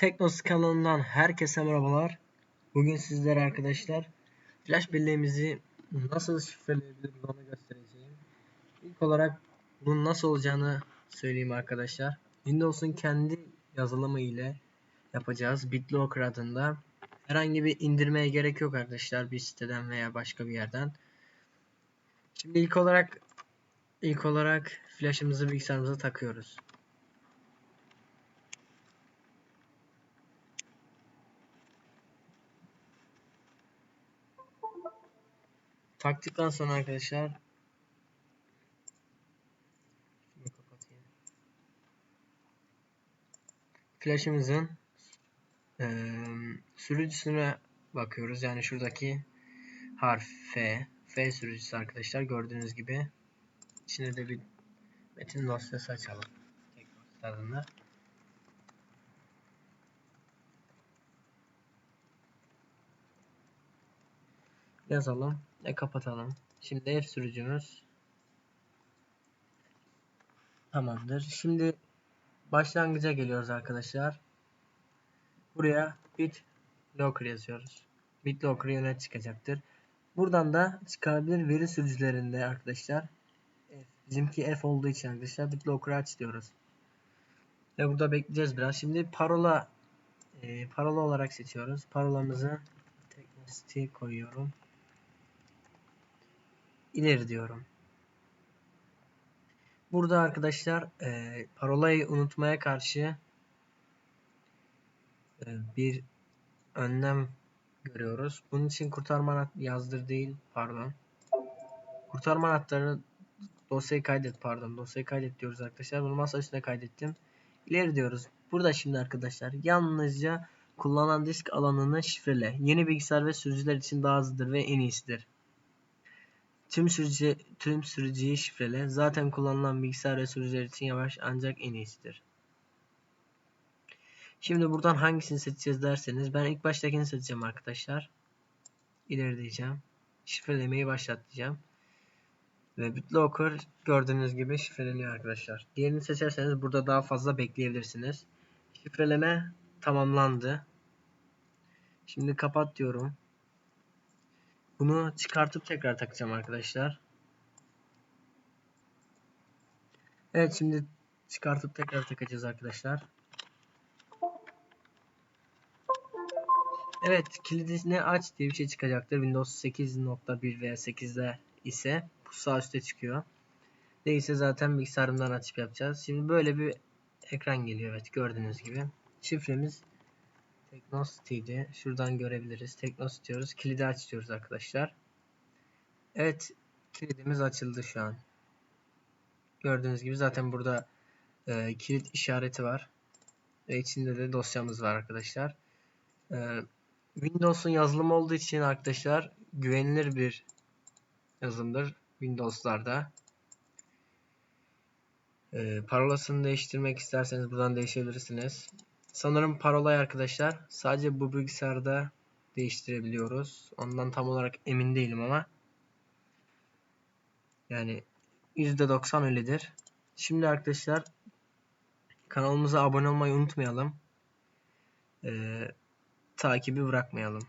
Teknos kanalından herkese merhabalar. Bugün sizlere arkadaşlar flash belleğimizi nasıl şifreleyebiliriz onu göstereceğim. İlk olarak bunun nasıl olacağını söyleyeyim arkadaşlar. Windows'un kendi yazılımı ile yapacağız. BitLocker adında. Herhangi bir indirmeye gerek yok arkadaşlar bir siteden veya başka bir yerden. Şimdi ilk olarak ilk olarak flash'ımızı bilgisayarımıza takıyoruz. Taktıktan sonra arkadaşlar. Flash'ımızın eee sürücüsüne bakıyoruz. Yani şuradaki harf F. F sürücüsü arkadaşlar. Gördüğünüz gibi. İçine de bir metin dosyası açalım. Tek Yazalım ve kapatalım. Şimdi F sürücümüz tamamdır. Şimdi başlangıca geliyoruz arkadaşlar. Buraya BitLocker yazıyoruz. BitLocker yönet çıkacaktır. Buradan da çıkabilir veri sürücülerinde arkadaşlar. F. Bizimki F olduğu için arkadaşlar BitLocker aç diyoruz. Ve burada bekleyeceğiz biraz. Şimdi parola e, parola olarak seçiyoruz. Parolamızı Technicity koyuyorum. İleri diyorum. Burada arkadaşlar e, parolayı unutmaya karşı e, bir önlem görüyoruz. Bunun için kurtarma anahtarı yazdır değil pardon. Kurtarma anahtarını dosyayı kaydet pardon dosyayı kaydet diyoruz arkadaşlar. Bunu masa üstüne kaydettim. İleri diyoruz. Burada şimdi arkadaşlar yalnızca kullanan disk alanını şifrele. Yeni bilgisayar ve sürücüler için daha hızlıdır ve en iyisidir. Tüm sürücü tüm sürücüyü şifrele. Zaten kullanılan bilgisayar ve sürücüler için yavaş ancak en iyisidir. Şimdi buradan hangisini seçeceğiz derseniz ben ilk baştakini seçeceğim arkadaşlar. İleri diyeceğim. Şifrelemeyi başlatacağım. Ve BitLocker gördüğünüz gibi şifreleniyor arkadaşlar. Diğerini seçerseniz burada daha fazla bekleyebilirsiniz. Şifreleme tamamlandı. Şimdi kapat diyorum. Bunu çıkartıp tekrar takacağım arkadaşlar. Evet şimdi çıkartıp tekrar takacağız arkadaşlar. Evet kilidini aç diye bir şey çıkacaktır. Windows 8.1 veya 8'de ise bu sağ üstte çıkıyor. Değilse zaten bilgisayarımdan açıp yapacağız. Şimdi böyle bir ekran geliyor. Evet gördüğünüz gibi. Şifremiz Teknoscity'di. Şuradan görebiliriz. Teknos diyoruz. Kilidi aç diyoruz arkadaşlar. Evet kilidimiz açıldı şu an. Gördüğünüz gibi zaten burada e, kilit işareti var. Ve içinde de dosyamız var arkadaşlar. E, Windows'un yazılımı olduğu için arkadaşlar güvenilir bir yazılımdır Windows'larda. E, parolasını değiştirmek isterseniz buradan değişebilirsiniz. Sanırım parolayı arkadaşlar sadece bu bilgisayarda değiştirebiliyoruz. Ondan tam olarak emin değilim ama yani %90 öyledir. Şimdi arkadaşlar kanalımıza abone olmayı unutmayalım. Ee, takibi bırakmayalım.